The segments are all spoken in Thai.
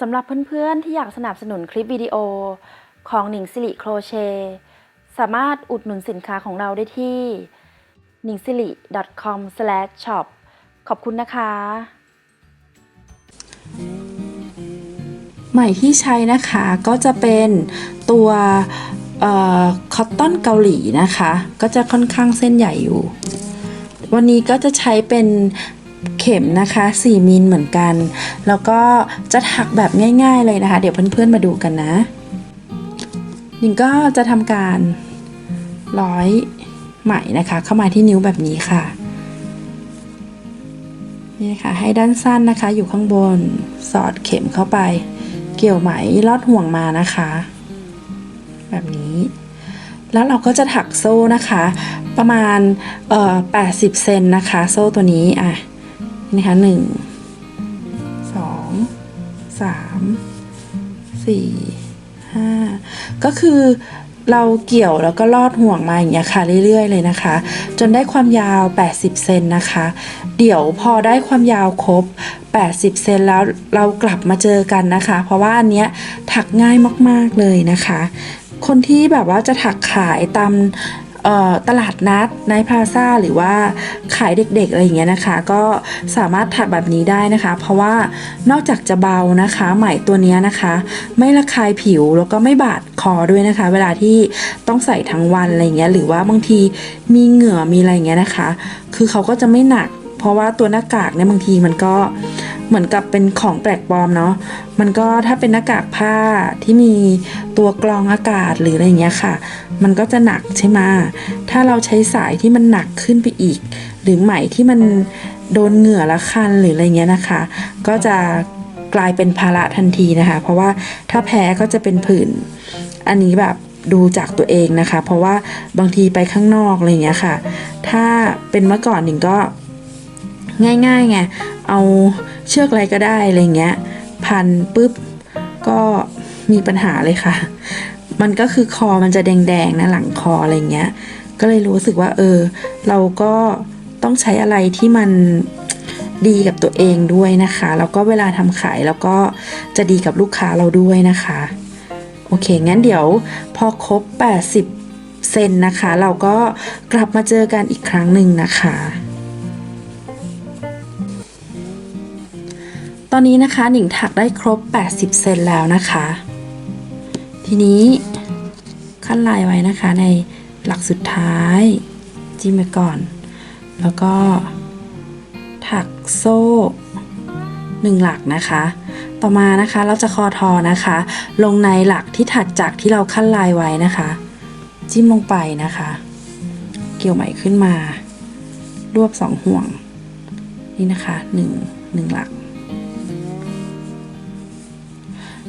สำหรับเพื่อนๆ ที่อยากสนับสนุนคลิปวิดีโอของหนิงสิริโครเชต์สามารถอุดหนุนสินค้าของเราได้ที่ n i n g s i r i c o m s h o p ขอบคุณนะคะ ใหม่ที่ใช้นะคะก็จะเป็นตัวคอตตอนเกาหลีนะคะ ก็จะค่อนข้างเส้นใหญ่อยู่ วันนี้ก็จะใช้เป็น เข็มนะคะ 4มิลเหมือนกัน แล้วก็จะถักแบบง่าย ๆเลยนะคะ เดี๋ยวเพื่อนๆมาดูกันนะหนิงก็จะทำการร้อยไหมนะคะ เข้ามาที่นิ้วแบบนี้ค่ะนี่ค่ะให้ด้านสั้นนะคะ อยู่ข้างบนสอดเข็มเข้าไป เกี่ยวไหมลอดห่วงมานะคะ แบบนี้แล้วเราก็จะถักโซ่นะคะ ประมาณเอ่อ80 เซนนะคะ โซ่ตัวนี้อะ นะคะหนึ่งสองสามสี่ห้าก็คือเราเกี่ยวแล้วก็ลอดห่วงมาอย่างเงี้ยค่ะเรื่อยๆเลยนะคะ จนได้ความยาว 80 เซนนะคะ เดี๋ยวพอได้ความยาวครบ 80 เซนแล้วเรากลับมาเจอกันนะคะ เพราะว่าอันเนี้ยถักง่ายมากๆเลยนะคะ คนที่แบบว่าจะถักขายตาม ตลาดนัดในพาซาหรือว่าขายเด็กๆอะไรอย่างเงี้ยนะคะ ก็สามารถถักแบบนี้ได้นะคะ เพราะว่านอกจากจะเบานะคะไหมตัวนี้นะคะ ไม่ระคายผิวแล้วก็ไม่บาดคอด้วยนะคะ เวลาที่ต้องใส่ทั้งวันอะไรอย่างเงี้ยหรือว่าบางทีมีเหงื่อมีอะไรอย่างเงี้ยนะคะ คือเขาก็จะไม่หนัก เพราะว่าตัวหน้ากากเนี่ยบางทีมันก็เหมือนกับเป็นของแปลกปลอมเนาะมันก็ถ้าเป็นหน้ากากผ้าที่มีตัวกรองอากาศหรืออะไรเงี้ยค่ะ มันก็จะหนักใช่ไหมถ้าเราใช้สายที่มันหนักขึ้นไปอีก หรือไหมที่มันโดนเหงื่อละคันหรืออะไรเงี้ยนะคะ ก็จะกลายเป็นภาระทันทีนะคะ เพราะว่าถ้าแพ้ก็จะเป็นผื่นอันนี้แบบดูจากตัวเองนะคะ เพราะว่าบางทีไปข้างนอกอะไรเงี้ยค่ะ ถ้าเป็นเมื่อก่อนหนิงก็ ง่ายๆไงเอาเชือกอะไรก็ได้อะไรเงี้ยพันปุ๊บก็มีปัญหาเลยค่ะ มันก็คือคอมันจะแดงๆนะหลังคออะไรเงี้ยก็เลยรู้สึกว่าเออ เราก็ต้องใช้อะไรที่มันดีกับตัวเองด้วยนะคะ แล้วก็เวลาทำขายแล้วก็จะดีกับลูกค้าเราด้วยนะคะ โอเค งั้นเดี๋ยวพอครบ 80 เซนนะคะ เราก็กลับมาเจอกันอีกครั้งหนึ่งนะคะ ตอนนี้นะคะหนิงถักได้ครบ 80 เซนแล้วนะคะ ทีนี้ขั้นลายไว้นะคะในหลักสุดท้าย จิ้มไปก่อน แล้วก็ ถักโซ่หนึ่งหลักนะคะ ต่อมานะคะเราจะคอทอนะคะ ลงในหลักที่ถัดจากที่เราขั้นลายไว้นะคะ จิ้มลงไปนะคะ เกี่ยวไหมขึ้นมา รวบสองห่วง นี่นะคะหนึ่งหนึ่งหลัก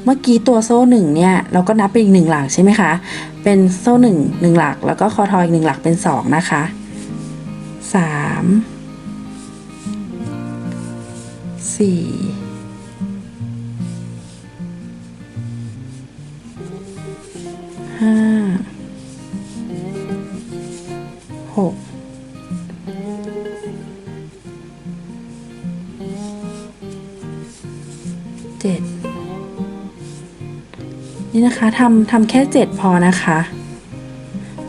เมื่อกี้ตัวโซ่หนึ่งเนี่ยเราก็นับเป็นอีกหนึ่งหลักใช่ไหมคะ เป็นโซ่หนึ่งหนึ่งหลัก แล้วก็คอทออีกหนึ่งหลักเป็นสองนะคะสามสี่ห้าหก นะคะทำทำแค่ 7 พอนะคะ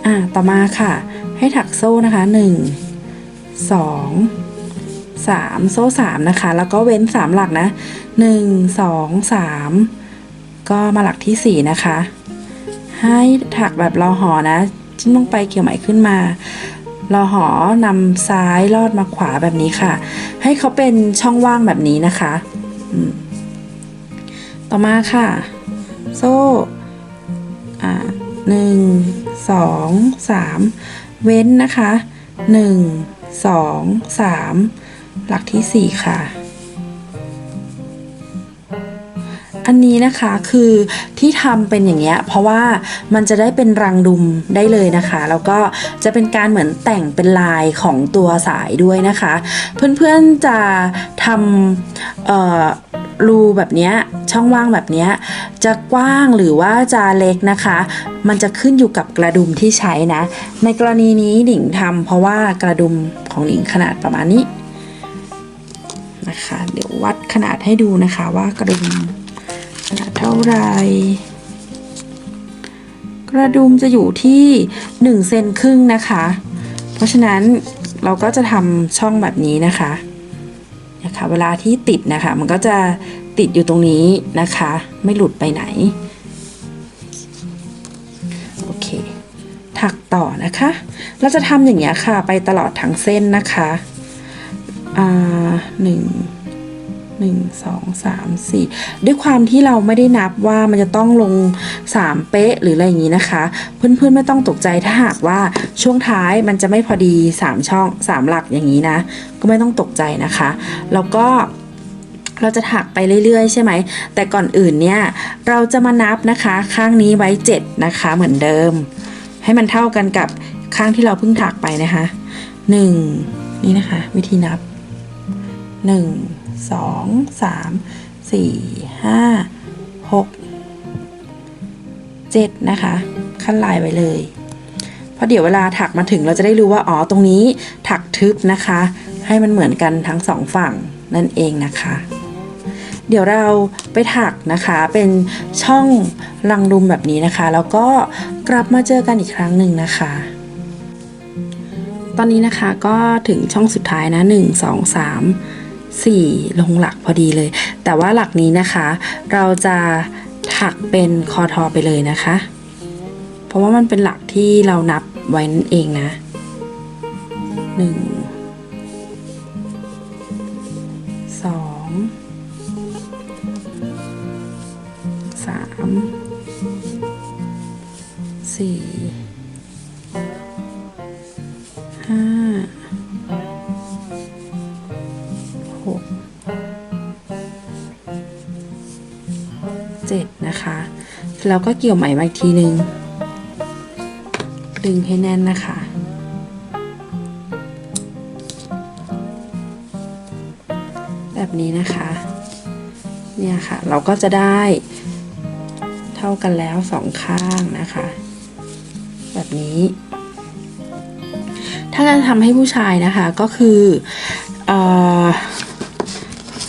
อ่าต่อมาค่ะ ให้ถักโซ่นะคะ 1 2 3 โซ่ 3 นะคะ แล้วก็เว้น 3 หลักนะ 1 2 3 ก็มาหลักที่ 4 นะคะ ให้ถักแบบรอหอนะจิ้มลงไปเกี่ยวไหมขึ้นมารอหอนำซ้ายลอดมาขวาแบบนี้ค่ะ ให้เขาเป็นช่องว่างแบบนี้นะคะ ต่อมาค่ะ โซ่ อ่าหนึ่งสองสามเว้นนะคะหนึ่งสองสามหลักที่สี่ค่ะ อันนี้นะคะคือที่ทำเป็นอย่างเงี้ยเพราะว่ามันจะได้เป็นรังดุมได้เลยนะคะ แล้วก็จะเป็นการเหมือนแต่งเป็นลายของตัวสายด้วยนะคะ เพื่อนๆจะทำเอ่อ รูแบบนี้ช่องว่างแบบนี้จะกว้างหรือว่าจะเล็กนะคะ มันจะขึ้นอยู่กับกระดุมที่ใช้นะ ในกรณีนี้หนิงทำเพราะว่ากระดุมของหนิงขนาดประมาณนี้นะคะ เดี๋ยววัดขนาดให้ดูนะคะว่ากระดุมขนาดเท่าไหร่กระดุมจะอยู่ที่1เซนครึ่งนะคะ เพราะฉะนั้นเราก็จะทำช่องแบบนี้นะคะ นะคะ เวลาที่ติดนะคะ มันก็จะติดอยู่ตรงนี้นะคะ ไม่หลุดไปไหน โอเค ถักต่อนะคะ เราจะทำอย่างเงี้ยค่ะ ไปตลอดทั้งเส้นนะคะ อ่าหนึ่ง หนึ่งสองสามสี่ด้วยความที่เราไม่ได้นับว่ามันจะต้องลงสามเป๊ะหรืออะไรอย่างนี้นะคะ เพื่อนๆไม่ต้องตกใจถ้าหากว่าช่วงท้ายมันจะไม่พอดีสามช่องสามหลักอย่างนี้นะ ก็ไม่ต้องตกใจนะคะ แล้วก็เราจะถักไปเรื่อยๆ ใช่ไหม แต่ก่อนอื่นเนี่ย เราจะมานับนะคะ ข้างนี้ไว้ 7 นะคะ เหมือนเดิม ให้มันเท่ากันกับข้างที่เราเพิ่งถักไปนะคะ 1 นี่นะคะ วิธีนับ 1 2 3 4 5 6 7นะคะขั้นลายไว้เลยเพราะเดี๋ยวเวลาถักมาถึงเราจะได้รู้ว่าอ๋อตรงนี้ถักทึบนะคะ ให้มันเหมือนกันทั้งสองฝั่งนั่นเองนะคะ เดี๋ยวเราไปถักนะคะเป็นช่องรังรุมแบบนี้นะคะ แล้วก็กลับมาเจอกันอีกครั้งหนึ่งนะคะ ตอนนี้นะคะก็ถึงช่องสุดท้ายนะ 1 2 3 4 ลงหลักพอดีเลย แต่ว่าหลักนี้นะคะ เราจะถักเป็นคอทอไปเลยนะคะ เพราะว่ามันเป็นหลักที่เรานับไว้นั่นเองนะหนึ่งสองสามสี่ แล้วก็เกี่ยวไหมมาอีกทีหนึ่งดึงให้แน่นนะคะ แบบนี้นะคะ เนี่ยค่ะ เราก็จะได้เท่ากันแล้วสองข้างนะคะ แบบนี้ ถ้าจะทำให้ผู้ชายนะคะก็คือเออ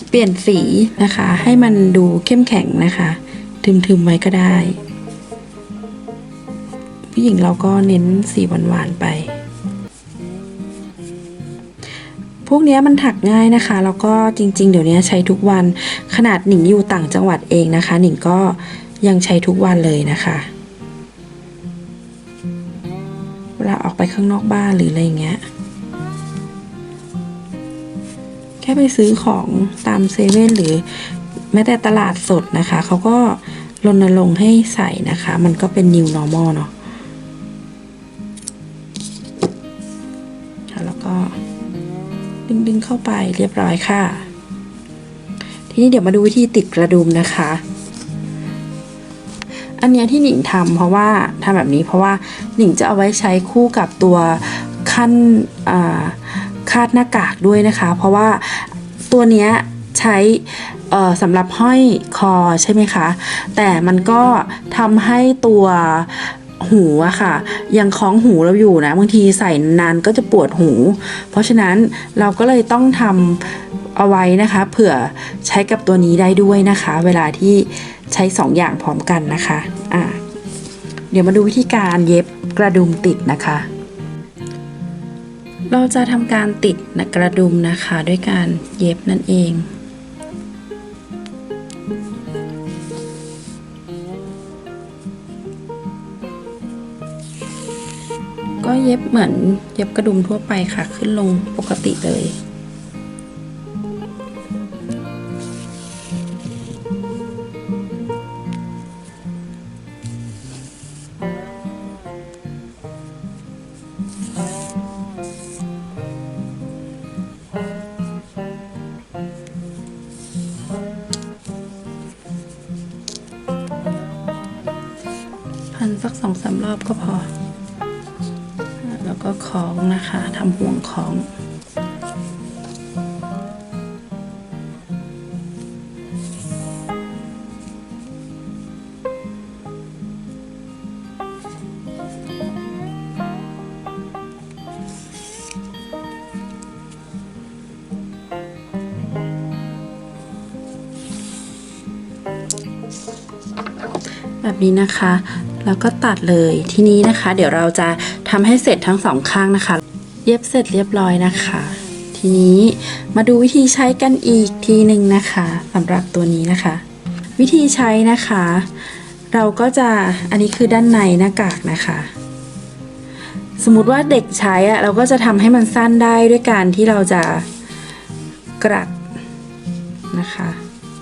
เปลี่ยนสีนะคะ ให้มันดูเข้มแข็งนะคะ ทึมๆไว้ก็ได้ผู้หญิงเราก็เน้นสีหวานๆไป พวกนี้มันถักง่ายนะคะ แล้วก็จริง ๆ เดี๋ยวนี้ใช้ทุกวันขนาดหนิงอยู่ต่างจังหวัดเองนะคะ หนิงก็ยังใช้ทุกวันเลยนะคะเวลาออกไปข้างนอกบ้านหรืออะไรอย่างเงี้ย แค่ไปซื้อของตามเซเว่นหรือ แม้แต่ตลาดสดนะคะเขาก็รณรงค์ให้ใส่นะคะ มันก็เป็น new normal เนาะแล้วก็ดึงดึงเข้าไปเรียบร้อยค่ะ ทีนี้เดี๋ยวมาดูวิธีติดกระดุมนะคะ อันเนี้ยที่หนิงทำเพราะว่าทำแบบนี้เพราะว่าหนิงจะเอาไว้ใช้คู่กับตัวขั้นคาดหน้ากากด้วยนะคะ เพราะว่าตัวเนี้ยใช้ สำหรับห้อยคอใช่ไหมคะ แต่มันก็ทำให้ตัวหูอะค่ะ ยังคล้องหูเราอยู่นะบางทีใส่นานก็จะปวดหู เพราะฉะนั้นเราก็เลยต้องทำเอาไว้นะคะ เผื่อใช้กับตัวนี้ได้ด้วยนะคะ เวลาที่ใช้สองอย่างพร้อมกันนะคะอะเดี๋ยวมาดูวิธีการเย็บกระดุมติดนะคะ เราจะทำการติดนะกระดุมนะคะ ด้วยการเย็บนั่นเอง ก็เย็บเหมือนเย็บกระดุมทั่วไปค่ะ ขึ้นลงปกติเลย สักสองสามรอบก็พอ แล้วก็คล้องนะคะทำห่วงคล้องแบบนี้นะคะ แล้วก็ตัดเลยทีนี้นะคะ เดี๋ยวเราจะทำให้เสร็จทั้งสองข้างนะคะ เย็บเสร็จเรียบร้อยนะคะ ทีนี้มาดูวิธีใช้กันอีกทีหนึ่งนะคะสำหรับตัวนี้นะคะ วิธีใช้นะคะ เราก็จะอันนี้คือด้านในหน้ากากนะคะสมมุติว่าเด็กใช้อะเราก็จะทำให้มันสั้นได้ด้วยการที่เราจะกรัดนะคะ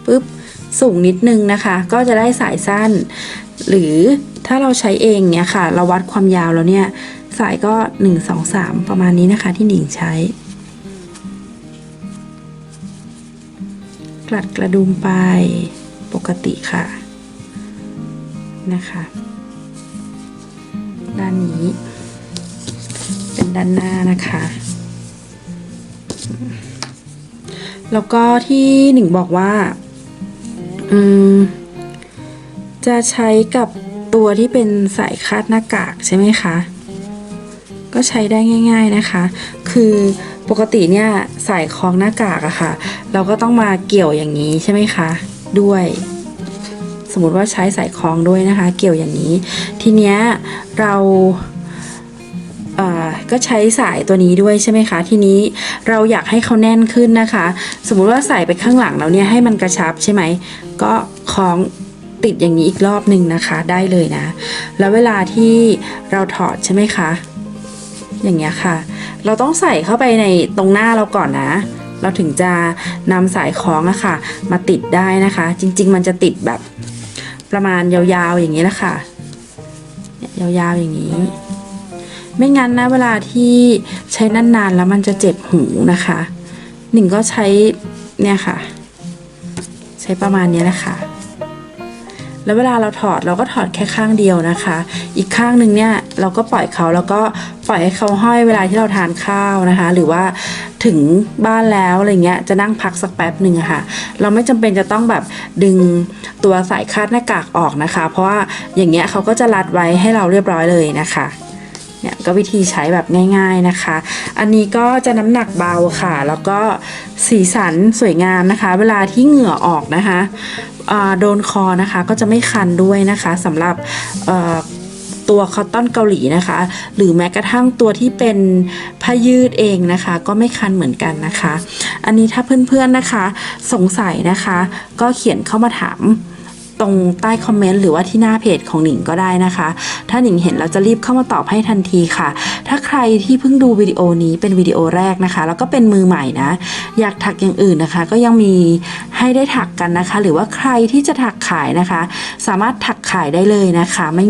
ปุ๊บสูงนิดนึงนะคะ ก็จะได้สายสั้น หรือ ถ้าเราใช้เองเนี่ยค่ะ เราวัดความยาวแล้วเนี่ย สายก็ 1 2 3 ประมาณนี้นะคะที่หนิงใช้ กลัดกระดุมไปปกติค่ะนะคะ ด้านนี้ เป็นด้านหน้านะคะแล้วก็ที่หนิงบอกว่า จะใช้กับ ตัวที่เป็นสายคาดหน้ากากใช่ไหมคะ ก็ใช้ได้ง่าย ๆนะคะ คือปกติเนี่ยสายคล้องหน้ากากอะค่ะ เราก็ต้องมาเกี่ยวอย่างนี้ใช่ไหมคะ ด้วย สมมติว่าใช้สายคล้องด้วยนะคะ เกี่ยวอย่างนี้ ทีเนี้ยเราเอ่อก็ใช้สายตัวนี้ด้วยใช่ไหมคะ ทีนี้เราอยากให้เขาแน่นขึ้นนะคะ สมมุติว่าใส่ไปข้างหลังแล้วเนี่ยให้มันกระชับใช่ไหม ก็คล้อง ติดอย่างนี้อีกรอบหนึ่งนะคะได้เลยนะ แล้วเวลาที่เราถอดใช่ไหมคะ อย่างเงี้ยค่ะ เราต้องใส่เข้าไปในตรงหน้าเราก่อนนะ เราถึงจะนำสายคล้องอะค่ะ มาติดได้นะคะ จริง ๆ มันจะติดแบบประมาณยาวๆอย่างนี้แหละค่ะเนี่ยยาวๆอย่างนี้ ไม่งั้นนะเวลาที่ใช้นานๆแล้วมันจะเจ็บหูนะคะ หนึ่งก็ใช้เนี่ยค่ะ ใช้ประมาณนี้แหละค่ะ แล้วเวลาเราถอดเราก็ถอดแค่ข้างเดียวนะคะ อีกข้างหนึ่งเนี่ยเราก็ปล่อยเขาแล้วก็ปล่อยให้เขาห้อยเวลาที่เราทานข้าวนะคะ หรือว่าถึงบ้านแล้วอะไรเงี้ยจะนั่งพักสักแป๊บหนึ่งอะค่ะ เราไม่จำเป็นจะต้องแบบดึงตัวสายคาดหน้ากากออกนะคะ เพราะว่าอย่างเงี้ยเขาก็จะรัดไว้ให้เราเรียบร้อยเลยนะคะ เนี่ยก็วิธีใช้แบบง่ายๆนะคะ อันนี้ก็จะน้ำหนักเบาค่ะ แล้วก็สีสันสวยงามนะคะ เวลาที่เหงื่อออกนะคะโดนคอนะคะก็จะไม่คันด้วยนะคะสำหรับตัวคอตตอนเกาหลีนะคะ หรือแม้กระทั่งตัวที่เป็นผ้ายืดเองนะคะ ก็ไม่คันเหมือนกันนะคะ อันนี้ถ้าเพื่อนๆนะคะ สงสัยนะคะ ก็เขียนเข้ามาถาม ตรงใต้คอมเมนต์หรือว่าที่หน้าเพจของหนิงก็ได้นะคะ ถ้าหนิงเห็นเราจะรีบเข้ามาตอบให้ทันทีค่ะ ถ้าใครที่เพิ่งดูวิดีโอนี้เป็นวิดีโอแรกนะคะ แล้วก็เป็นมือใหม่นะ อยากถักอย่างอื่นนะคะ ก็ยังมีให้ได้ถักกันนะคะ หรือว่าใครที่จะถักขายนะคะ สามารถถักขายได้เลยนะคะไม่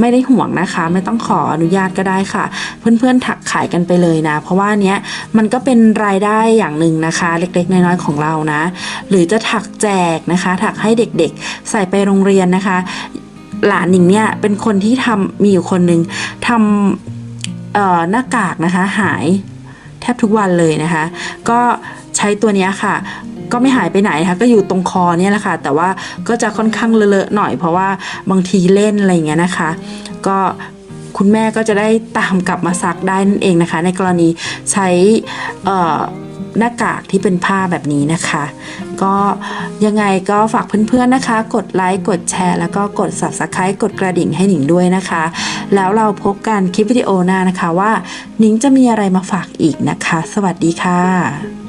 ไม่ได้ห่วงนะคะ ไม่ต้องขออนุญาตก็ได้ค่ะ เพื่อนๆถักขายกันไปเลยนะ เพราะว่าเนี้ยมันก็เป็นรายได้อย่างหนึ่งนะคะ เล็กๆน้อยๆของเรานะ หรือจะถักแจกนะคะ ถักให้เด็กๆส่ไปโรงเรียนนะคะ หลานหนิงเนี่ยเป็นคนที่ทำมีอยู่คนหนึ่งทำหน้ากากนะคะหายแทบทุกวันเลยนะคะ ก็ใช้ตัวนี้ค่ะก็ไม่หายไปไหนนะคะก็อยู่ตรงคอเนี่ยแหละค่ะ แต่ว่าก็จะค่อนข้างเลอะๆหน่อยเพราะว่าบางทีเล่นอะไรอย่างเงี้ยนะคะ ก็คุณแม่ก็จะได้ตามกลับมาซักได้นั่นเองนะคะ ในกรณีใช้ หน้ากากที่เป็นผ้าแบบนี้นะคะ ก็ยังไงก็ฝากเพื่อนๆนะคะ กดไลค์กดแชร์ แล้วก็กด subscribe กดกระดิ่งให้หนิงด้วยนะคะ แล้วเราพบกันคลิปวิดีโอหน้านะคะว่าหนิงจะมีอะไรมาฝากอีกนะคะ สวัสดีค่ะ